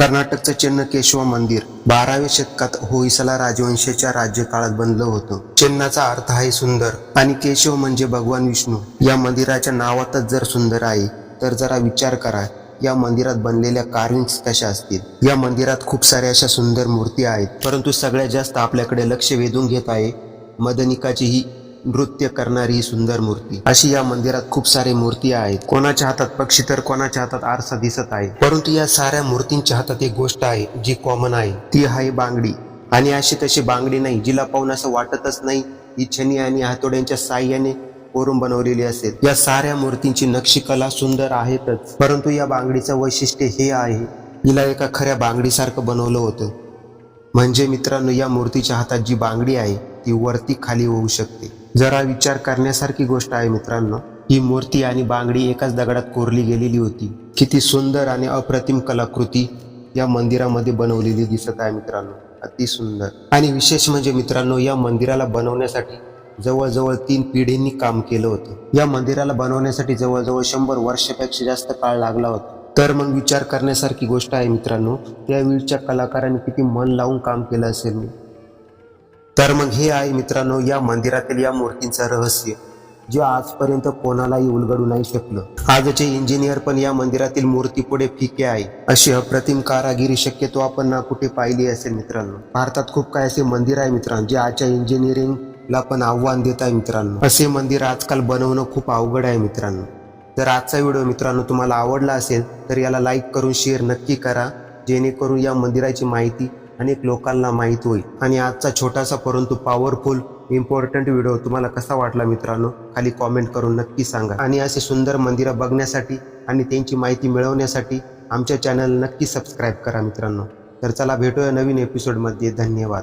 कर्नाटकचं चेन्नकेशव मंदिर बाराव्या शतकात होईसला राजवंशाच्या राज्यकाळात बनलं होतं. चेन्नाचा अर्थ आहे सुंदर आणि केशव म्हणजे भगवान विष्णू. या मंदिराच्या नावातच जर सुंदर आहे तर जरा विचार करा या मंदिरात बनलेल्या कार्विंग्स कशा असतील? या मंदिरात खूप साऱ्या अशा सुंदर मूर्ती आहेत परंतु सगळ्यात जास्त आपल्याकडे लक्ष वेधून घेत आहे मदनिकाची ही नृत्य करणारी ही सुंदर मूर्ती. अशी या मंदिरात खूप सारे मूर्ती आहेत. कोणाच्या हातात पक्षी तर कोणाच्या हातात आरसा दिसत आहे. परंतु या साऱ्या मूर्तींच्या हातात एक गोष्ट आहे जी कॉमन आहे. ती आहे बांगडी. आणि अशी तशी बांगडी नाही जिला पाहून असं वाटतच नाही ही छनी आणि हातोड्यांच्या साह्याने कोरून बनवलेली असेल. या साऱ्या मूर्तींची नक्षीकला सुंदर आहेतच. परंतु या बांगडीचं वैशिष्ट्य हे आहे हिला एका खऱ्या बांगडीसारखं बनवलं होतं. म्हणजे मित्रांनो या मूर्तीच्या हातात जी बांगडी आहे ती वरती खाली होऊ शकते. जरा विचार करण्यासारखी गोष्ट आहे मित्रांनो. ही मूर्ती आणि बांगडी एकाच दगडात कोरली गेलेली होती. किती सुंदर आणि अप्रतिम कलाकृती या मंदिरामध्ये बनवलेली दिसत आहे मित्रांनो. अति सुंदर. आणि विशेष म्हणजे मित्रांनो या मंदिराला बनवण्यासाठी जवळजवळ तीन पिढींनी काम केलं होतं. या मंदिराला बनवण्यासाठी जवळजवळ शंभर वर्षापेक्षा जास्त काळ लागला होता. तर मग विचार करण्यासारखी गोष्ट आहे मित्रांनो त्यावेळच्या कलाकारांनी किती मन लावून काम केलं असेल मी. तर मग हे आहे मित्रांनो या मंदिरातील या मूर्तींचं रहस्य जे आजपर्यंत कोणालाही उलगडू नाही शकलं. आजचे इंजिनियर पण या मंदिरातील मूर्ती पुढे फिके आहे. अशी अप्रतिम कारागिरी शक्यतो आपण ना कुठे पाहिली असेल मित्रांनो. भारतात खूप काय असे मंदिर आहे मित्रांनो जे आजच्या इंजिनिअरिंगला पण आव्हान देत आहे मित्रांनो. असे मंदिर आजकाल बनवणं खूप अवघड आहे मित्रांनो. जर आजचा व्हिडिओ मित्रांनो तुम्हाला आवडला असेल तर याला लाईक करून शेअर नक्की करा. जेणेकरून या मंदिराची माहिती अनेक लोकांना माहीत होईल. आणि आजचा छोटासा परंतु पॉवरफुल इम्पॉर्टंट व्हिडिओ तुम्हाला कसा वाटला मित्रांनो? खाली कॉमेंट करून नक्की सांगा. आणि असे सुंदर मंदिरं बघण्यासाठी आणि त्यांची माहिती मिळवण्यासाठी आमच्या चॅनल नक्की सबस्क्राईब करा मित्रांनो. तर चला भेटूया नवीन एपिसोडमध्ये धन्यवाद.